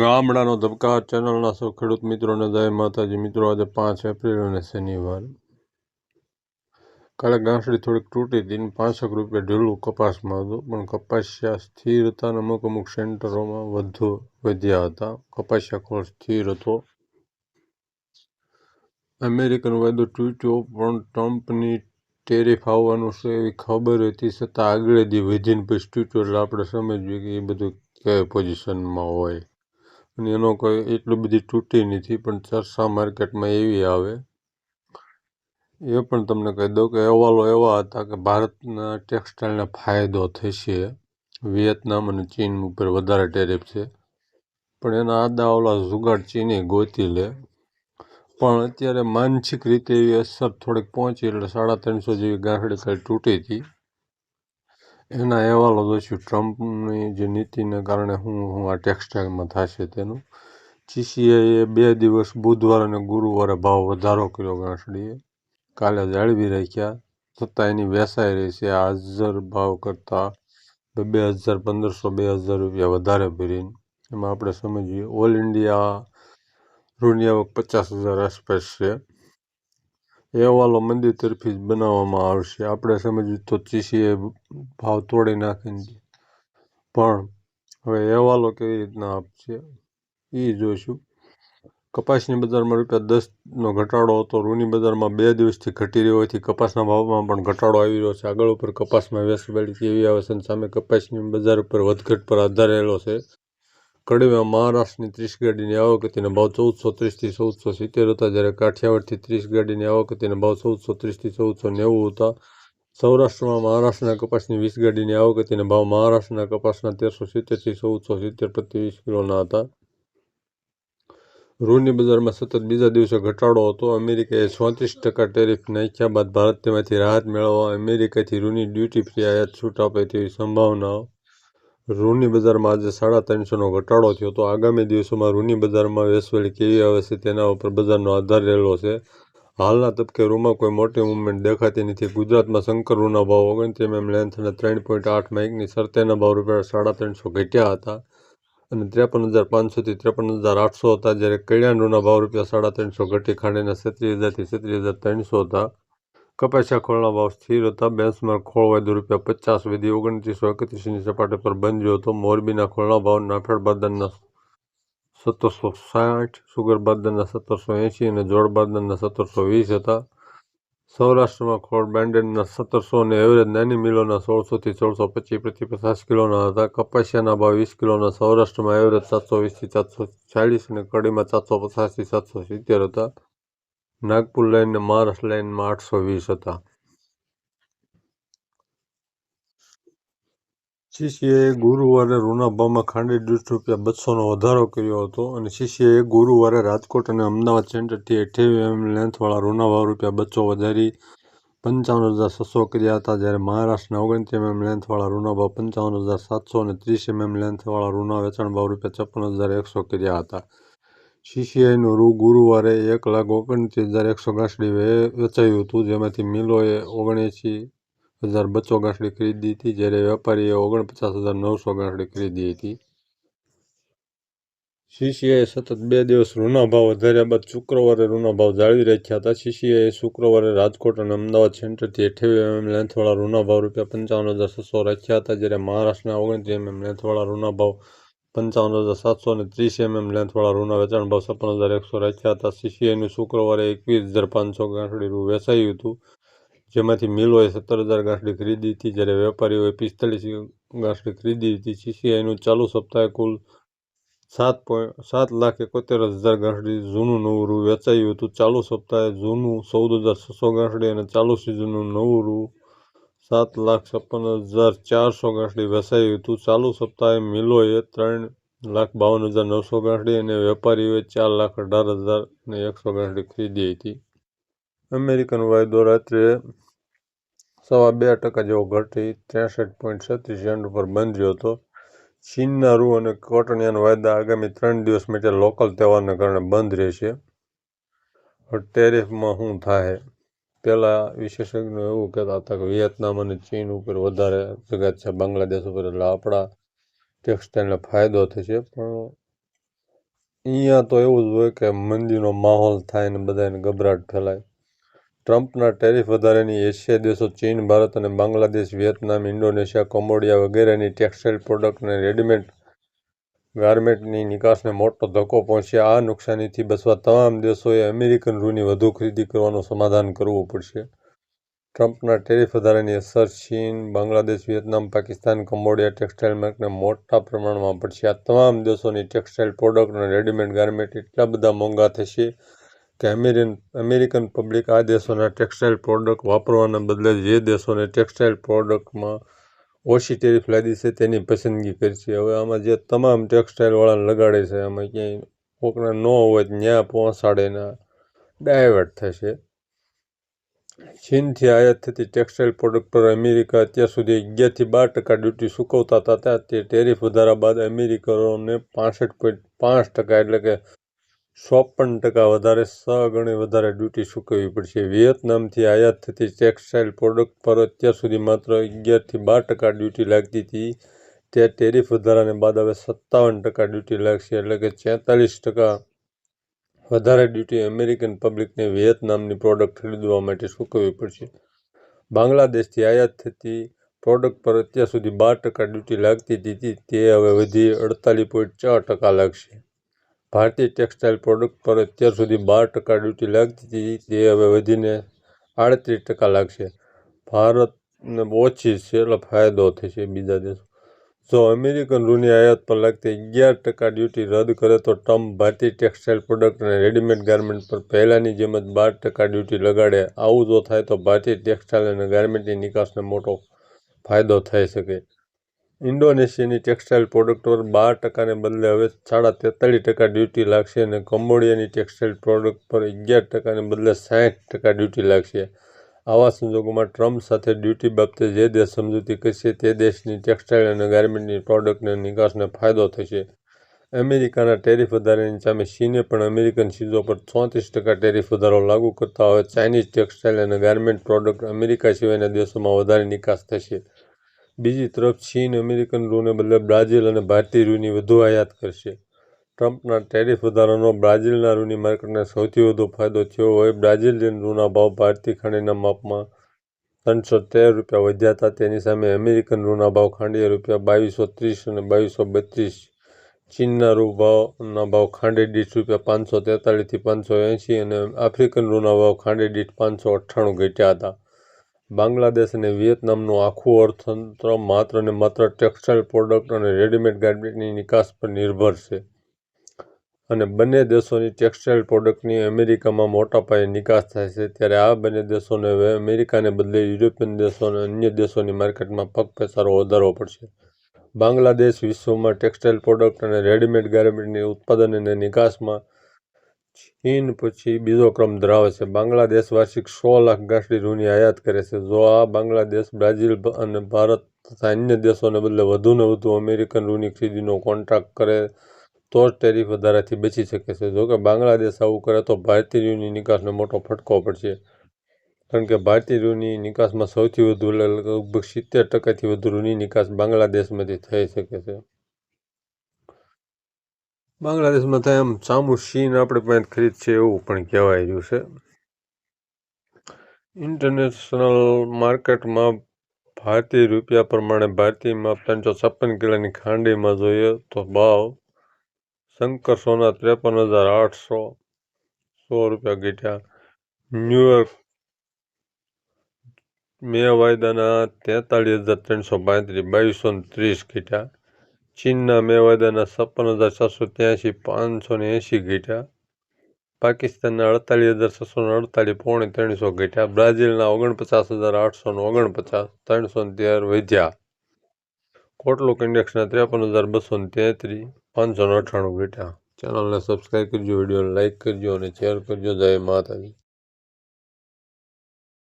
ગામડાનો ધબકાર ચેનલના સૌ ખેડૂત મિત્રોને જય માતાજી. મિત્રો, આજે પાંચ એપ્રિલ અને શનિવાર. કાલે ગાંસડી થોડીક તૂટી હતી ને રૂપિયા ઢીલું કપાસમાં હતું, પણ કપાસિયા અને અમુક અમુક સેન્ટરોમાં વધુ વધ્યા હતા. કપાસિયા ખોળ સ્થિર હતો. અમેરિકન વાયદો તૂટ્યો પણ ટ્રમ્પની ટેરિફ આવવાનું છે એવી ખબર હતી, છતાં આગળ દી વધીને પછી તૂટ્યો એટલે આપણે સમજવી કે એ બધું કઈ પોઝિશનમાં હોય. અને એનો કોઈ એટલી બધી તૂટી નથી, પણ ચર્ચા માર્કેટમાં એવી આવે. એ પણ તમને કહી દઉં કે અહેવાલો એવા હતા કે ભારતના ટેક્સટાઇલને ફાયદો થશે. વિયેતનામ અને ચીન ઉપર વધારે ટેરિફ છે. પણ એના આદા ઓલા જુગાડ ચીને ગોતી લે. પણ અત્યારે માનસિક રીતે એવી અસર થોડીક પહોંચી એટલે સાડા ત્રણસો જેવી ગાંઠડી કાલ તૂટી હતી. એના અહેવાલો જોઈશું ટ્રમ્પની જે નીતિને કારણે હું હું આ ટેક્સટાઇલમાં થશે તેનું. જીસીઆઈએ બે દિવસ, બુધવાર અને ગુરુવારે ભાવ વધારો કર્યો ગાંસડીએ કાલે જાળવી રાખ્યા. છતાં એની વેસાઈ રહી છે. હાજર ભાવ કરતાં બે હજાર પંદરસો, બે હજાર રૂપિયા વધારે ભરીને. એમાં આપણે સમજીએ, ઓલ ઇન્ડિયા રૂની પચાસ હજાર આસપાસ છે. અહેવાલો મંદિર તરફી જ બનાવવામાં આવશે. આપણે સમજીએ તો ચીસીએ ભાવ તોડી નાખીને પણ હવે અહેવાલો કેવી રીતના આપશે એ જોઈશું. કપાસની બજારમાં રૂપિયા દસનો ઘટાડો હતો. રૂની બજારમાં બે દિવસથી ઘટી રહ્યો હોવાથી કપાસના ભાવમાં પણ ઘટાડો આવી રહ્યો છે. આગળ ઉપર કપાસમાં વેસવાળી કેવી આવે છે અને સામે કપાસની બજાર ઉપર વધઘટ પર આધાર રહેલો છે. કડીમાં મહારાષ્ટ્રની ત્રીસ ગાડીની આવક હતી અને ભાવ ચૌદસો ત્રીસથી ચૌદસો સિત્તેર હતા. જ્યારે કાઠિયાવાડથી ત્રીસ ગાડીની આવક તેના ભાવ ચૌદસો ત્રીસથી ચૌદસો નેવું હતા. સૌરાષ્ટ્રમાં મહારાષ્ટ્રના કપાસની વીસ ગાડીની આવક હતી ભાવ મહારાષ્ટ્રના કપાસના તેરસો સિત્તેરથી ચૌદસો સિત્તેર પ્રતિ વીસ કિલોના હતા. રૂની બજારમાં સતત બીજા દિવસે ઘટાડો હતો. અમેરિકાએ ચોત્રીસ ટકા ટેરિફ નાખ્યા બાદ ભારત તેમાંથી રાહત મેળવવા અમેરિકાથી રૂની ડ્યુટી ફ્રી આયાત છૂટ આપે તેવી સંભાવનાઓ રૂની બજારમાં આજે સાડા ત્રણસોનો ઘટાડો થયો તો આગામી દિવસોમાં રૂની બજારમાં વેસવાળી કેવી આવે છે તેના ઉપર બજારનો આધાર રહેલો છે. હાલના તબકે રૂમાં કોઈ મોટી મૂવમેન્ટ દેખાતી નથી. ગુજરાતમાં શંકર રૂના ભાવ ઓગણત્રીસ એમ લેન્થ અને ત્રણ પોઈન્ટ આઠ માઇકની સરતેના ભાવ રૂપિયા સાડા ત્રણસો ઘટ્યા હતા. અને ત્રેપન હજાર પાંચસોથી ત્રેપન હજાર આઠસો હતા, જ્યારે કલ્યાણ રૂના ભાવ રૂપિયા સાડા ત્રણસો ઘટી ખાંડીના છત્રીસ હજારથી છત્રીસ હજાર ત્રણસો હતા. કપાસિયા ખોળના ભાવ સ્થિર હતા. બેન્ચમાર્ક ખોળ વાયદો રૂપિયા પચાસ, વધી ઓગણત્રીસો એકત્રીસની સપાટી પર બંધ્યો હતો. મોરબીના ખોળના ભાવ નાફેડ બાદરના સત્તરસો સાઠ, સુગર બાદરના સત્તરસો એંશી અને જોડ બાદરના સત્તરસો વીસ હતા. સૌરાષ્ટ્રમાં ખોળ બ્રાન્ડેડના સત્તરસો અને એવરેજ નાની મિલોના સોળસોથી સોળસો પચીસ પ્રતિ પચાસ કિલોના હતા. કપાસિયાના ભાવ વીસ કિલોના સૌરાષ્ટ્રમાં એવરેજ સાતસો વીસથી સાતસો ચાલીસ અને કડીમાં સાતસો પચાસથી સાતસો સિત્તેર હતા. નાગપુર લાઇન અને મહારાષ્ટ્ર લાઈનમાં આઠસો વીસ હતા. શિષ્યએ ગુરુવારે રૂનાભામાં ખાંડી દીઠ રૂપિયા બસોનો વધારો કર્યો હતો અને શિષ્યએ ગુરુવારે રાજકોટ અને અમદાવાદ સેન્ટરથી અઠ્યાવી એમ લેન્થવાળા રૂના ભાવ રૂપિયા બસો વધારી પંચાવન હજાર છસો કર્યા હતા. જ્યારે મહારાષ્ટ્રના ઓગણત્રીસ એમએમ લેન્થવાળા રૂનાભાવ પંચાવન હજાર સાતસો અને ત્રીસ એમએમ લેન્થવાળા રૂના વેચાણ ભાવ રૂપિયા છપ્પન હજાર એકસો કર્યા હતા. સીસીઆઈનું રૂ ગુરુવારે એક લાખ ઓગણત્રીસ હજાર એકસો ગાંસડી વેચાયું હતું, જેમાંથી મિલોએ ઓગણએંસી હજાર બસો ગાંસડી ખરીદી હતી, જ્યારે વેપારીએ ઓગણપચાસ હજાર નવસો ગાંસડી ખરીદી હતી. સીસીઆઈએ સતત બે દિવસ ઋણા ભાવ વધાર્યા બાદ શુક્રવારે ઋણા ભાવ જાળવી રાખ્યા હતા. સીસીઆઈએ શુક્રવારે રાજકોટ અને અમદાવાદ સેન્ટરથી અઠ્યાવી એમએમ લેન્થવાળા ઋણા ભાવ રૂપિયા પંચાવન હજાર છસો રાખ્યા હતા, જ્યારે મહારાષ્ટ્રના ઓગણત્રીસ એમએમ લેન્થવાળા ઋણા ભાવ પંચાવન હજાર સાતસો અને ત્રીસ એમએમ લેન્થવાળા રૂના વેચાણ ભાવ છપ્પન હજાર એકસો રાખ્યા હતા. સીસીઆઈનું શુક્રવારે એકવીસ હજાર પાંચસો ગાંઠડી રૂ વેચાયું હતું, જેમાંથી મિલોએ સત્તર હજાર ગાંઠડી ખરીદી હતી. જ્યારે વેપારીઓએ પિસ્તાલીસ ગાંઠડી ખરીદી હતી. સીસીઆઈનું ચાલુ સપ્તાહે કુલ સાત પોઈન્ટ, સાત લાખ એકોતેર હજાર ગાંઠડી જૂનું નવું રૂ વેચાયું હતું. ચાલુ સપ્તાહે જૂનું ચૌદ હજાર છસો ગાંઠડી અને ચાલુ સિઝનનું નવું રૂ સાત લાખ છપ્પન હજાર ચારસો ગાંઠડી વેચાયું હતું ચાલુ સપ્તાહે મિલોએ ત્રણ લાખ બાવન હજાર નવસો ગાંઠડી અને વેપારીઓએ ચાર લાખ અઢાર હજાર ને એકસો ગાંઠડી ખરીદી હતી. અમેરિકન વાયદો રાત્રે સવા બે ટકા જેવો ઘટી ત્રેસઠ પોઈન્ટ છત્રીસ એન્ડ ઉપર બંધ રહ્યો હતો. ચીનના રૂ અને કોટનિયાન વાયદા આગામી ત્રણ દિવસ માટે લોકલ તહેવારને કારણે બંધ રહેશે. ટેરિફમાં શું થાય પહેલાં વિશેષજ્ઞો એવું કહેતા હતા કે વિયેતનામ અને ચીન ઉપર વધારે જગાત છે, બાંગ્લાદેશ ઉપર એટલે આપણા ટેક્સટાઇલને ફાયદો થશે. પણ અહીંયા તો એવું જ હોય કે મંદીનો માહોલ થાય ને બધાને ગભરાટ ફેલાય. ટ્રમ્પના ટેરિફ વધારેની એશિયા દેશો, ચીન, ભારત અને બાંગ્લાદેશ, વિયેતનામ, ઇન્ડોનેશિયા કોમ્બોડિયા વગેરેની ટેક્સટાઇલ પ્રોડક્ટ અને રેડીમેડ ગાર્મેન્ટની નિકાસને મોટો ધક્કો પહોંચશે આ નુકસાનીથી બચવા તમામ દેશોએ અમેરિકન રૂની વધુ ખરીદી કરવાનું સમાધાન કરવું પડશે. ટ્રમ્પના ટેરિફ વધારાની અસર Chin, Bangladesh, Vietnam, Pakistan, Cambodia, textile માર્કને મોટા પ્રમાણમાં પડશે. આ તમામ દેશોની ટેક્સટાઇલ પ્રોડક્ટ અને રેડીમેડ ગાર્મેન્ટ એટલા બધા મોંઘા થશે કે અમેરિકન અમેરિકન પબ્લિક આ દેશોના ટેક્સટાઇલ પ્રોડક્ટ વાપરવાના બદલે જે દેશોને ટેક્સટાઇલ પ્રોડક્ટમાં ઓછી ટેરિફ લાદી છે, તેની પસંદગી કરશે હવે આમાં જે તમામ ટેક્સટાઇલવાળાને લગાડે છે, આમાં ક્યાંય કોકના ન હોય ત્યાં પહોંચાડે ને ડાયવર્ટ થશે. ચીનથી આયાત થતી ટેક્સટાઇલ પ્રોડક્ટ પર અમેરિકા અત્યાર સુધી અગિયારથી બાર ટકા ડ્યુટી ચૂકવતા હતા તે ટેરિફ વધારા બાદ અમેરિકનોને પાસઠ પોઈન્ટ પાંચ ટકા એટલે કે ચોપન ટકા વધારે સ ગણી વધારે ડ્યુટી ચૂકવવી પડશે. વિયેતનામથી આયાત થતી ટેક્સટાઇલ પ્રોડક્ટ પર અત્યાર સુધી માત્ર અગિયારથી બાર ટકા ડ્યુટી લાગતી હતી. તે ટેરિફ વધારાને બાદ હવે સત્તાવન ટકા ડ્યુટી લાગશે, એટલે કે છેતાલીસ ટકા વધારે ડ્યુટી અમેરિકન પબ્લિકને વિયેતનામની પ્રોડક્ટ ખરીદવા માટે ચૂકવવી પડશે. બાંગ્લાદેશથી આયાત થતી પ્રોડક્ટ પર અત્યાર સુધી બાર ટકા ડ્યુટી લાગતી હતી. તે હવે વધી અડતાલીસ પોઈન્ટ ચાર ટકા લાગશે. ભારતીય ટેક્સટાઇલ પ્રોડક્ટ પર અત્યાર સુધી બાર ટકા ડ્યુટી લાગતી હતી. તે હવે વધીને આડત્રીસ ટકા લાગશે. ભારતને ઓછી છે એટલે ફાયદો થશે બીજા દેશો જો અમેરિકન રૂની આયાત પર લાગતી અગિયાર ટકા ડ્યુટી રદ કરે તો ટ્રમ્પ ભારતીય ટેક્સટાઇલ પ્રોડક્ટ અને રેડીમેડ ગાર્મેન્ટ પર પહેલાંની જેમ જ બાર ટકા ડ્યુટી લગાડે. આવું જો થાય તો ભારતીય ટેક્સટાઇલ અને ગાર્મેન્ટની નિકાસને મોટો ફાયદો થઈ શકે. ઇન્ડોનેશિયાની ટેક્સટાઇલ પ્રોડક્ટ પર બાર ટકાને બદલે હવે સાડા તેતાલીસ ટકા ડ્યુટી લાગશે અને કંબોડિયાની ટેક્સટાઇલ પ્રોડક્ટ પર અગિયાર ટકાને બદલે સાઠ ટકા ડ્યુટી લાગશે. આવા સંજોગોમાં ટ્રમ્પ સાથે ડ્યુટી બાબતે જે દેશ સમજૂતી કરશે તે દેશની ટેક્સટાઇલ અને ગાર્મેન્ટની પ્રોડક્ટને નિકાસને ફાયદો થશે. અમેરિકાના ટેરિફ વધારાની સામે ચીને પણ અમેરિકન ચીજો પર ચોત્રીસ ટકા ટેરિફ વધારો લાગુ કરતા હવે ચાઇનીઝ ટેક્સટાઇલ અને ગાર્મેન્ટ પ્રોડક્ટ અમેરિકા સિવાયના દેશોમાં વધારે નિકાસ થશે. બીજી તરફ ચીન, અમેરિકન રૂને બદલે બ્રાઝિલ અને ભારતીય રૂની વધુ આયાત કરશે. ટ્રમ્પના ટેરિફ વધારાનો બ્રાઝિલના રૂની માર્કેટને સૌથી વધુ ફાયદો થયો હોય બ્રાઝિલિયન રૂના ભાવ ભારતીય ખાંડીના માપમાં ત્રણસો તેર રૂપિયા વધ્યા હતા. તેની સામે અમેરિકન રૂના ભાવ ખાંડીએ રૂપિયા બાવીસો ત્રીસ અને બાવીસો બત્રીસ, ચીનના રૂ ભાવના ભાવ ખાંડી દીઠ રૂપિયા પાંચસો તેતાળીસથી પાંચસો એંશી અને આફ્રિકન રૂના ભાવ ખાંડી દીઠ પાંચસો અઠ્ઠાણું ઘટ્યા હતા. બાંગ્લાદેશ અને વિયેતનામનું આખું અર્થતંત્ર માત્ર ને માત્ર ટેક્સટાઇલ પ્રોડક્ટ અને રેડીમેડ ગાર્મેન્ટની નિકાસ પર નિર્ભર છે. અને બંને દેશોની ટેક્સટાઇલ પ્રોડક્ટની અમેરિકામાં મોટા પાયે નિકાસ થાય છે. ત્યારે આ બંને દેશોને હવે અમેરિકાને બદલે યુરોપિયન દેશો અને અન્ય દેશોની માર્કેટમાં પગપેસારો વધારવો પડશે. બાંગ્લાદેશ વિશ્વમાં ટેક્સટાઇલ પ્રોડક્ટ અને રેડીમેડ ગાર્મેન્ટની ઉત્પાદન અને નિકાસમાં ચીન પછી બીજો ક્રમ ધરાવે છે. બાંગ્લાદેશ વાર્ષિક સો લાખ ગાંઠડી રૂની આયાત કરે છે. જો આ બાંગ્લાદેશ, બ્રાઝિલ અને ભારત તથા અન્ય દેશોને બદલે વધુને વધુ અમેરિકન રૂની ખરીદીનો કોન્ટ્રાક્ટ કરે તો જ ટેરિફ વધારાથી બચી શકે છે. જોકે બાંગ્લાદેશ આવું કરે તો ભારતીય રૂની નિકાસને મોટો ફટકો પડશે. કારણ કે ભારતીય રૂની નિકાસમાં સૌથી વધુ લગભગ સિત્તેર ટકાથી વધુ રૂની નિકાસ બાંગ્લાદેશમાંથી થઈ શકે છે. બાંગ્લાદેશમાં થાય એમ સામું શીન આપણે પાસે ખરીદ છે એવું પણ કહેવાય રહ્યું છે. ઇન્ટરનેશનલ માર્કેટમાં ભારતીય રૂપિયા પ્રમાણે ભારતીય માપ ત્રણસો છપ્પન કિલોની ખાંડીમાં જોઈએ તો ભાવ શંકર સોના ત્રેપન હજાર આઠસો સો રૂપિયા ઘટ્યા. ન્યુયોર્ક મે વાયદાના તેતાલીસ હજાર ત્રણસો પાંત્રીસ, બાવીસો ત્રીસ ઘટ્યા. ચીનના મેવાદાના છપ્પન હજાર છસો ત્યાંસી પાંચસો ને એંશી ઘટ્યા પાકિસ્તાનના અડતાલીસ હજાર છસો અડતાલીસ, પોણે ત્રણસો ઘટ્યા બ્રાઝિલના ઓગણપચાસ હજાર આઠસો ઓગણપચાસ, ત્રણસો ને તેર વધ્યા. કોટલુક ઇન્ડેક્સના ત્રેપન હજાર બસો ને તેત્રીસ પાંચસો અઠ્ઠાણું ઘટ્યા ચેનલને સબસ્ક્રાઈબ કરજો, વિડીયોને લાઇક કરજો અને શેર કરજો. જય માતાજી.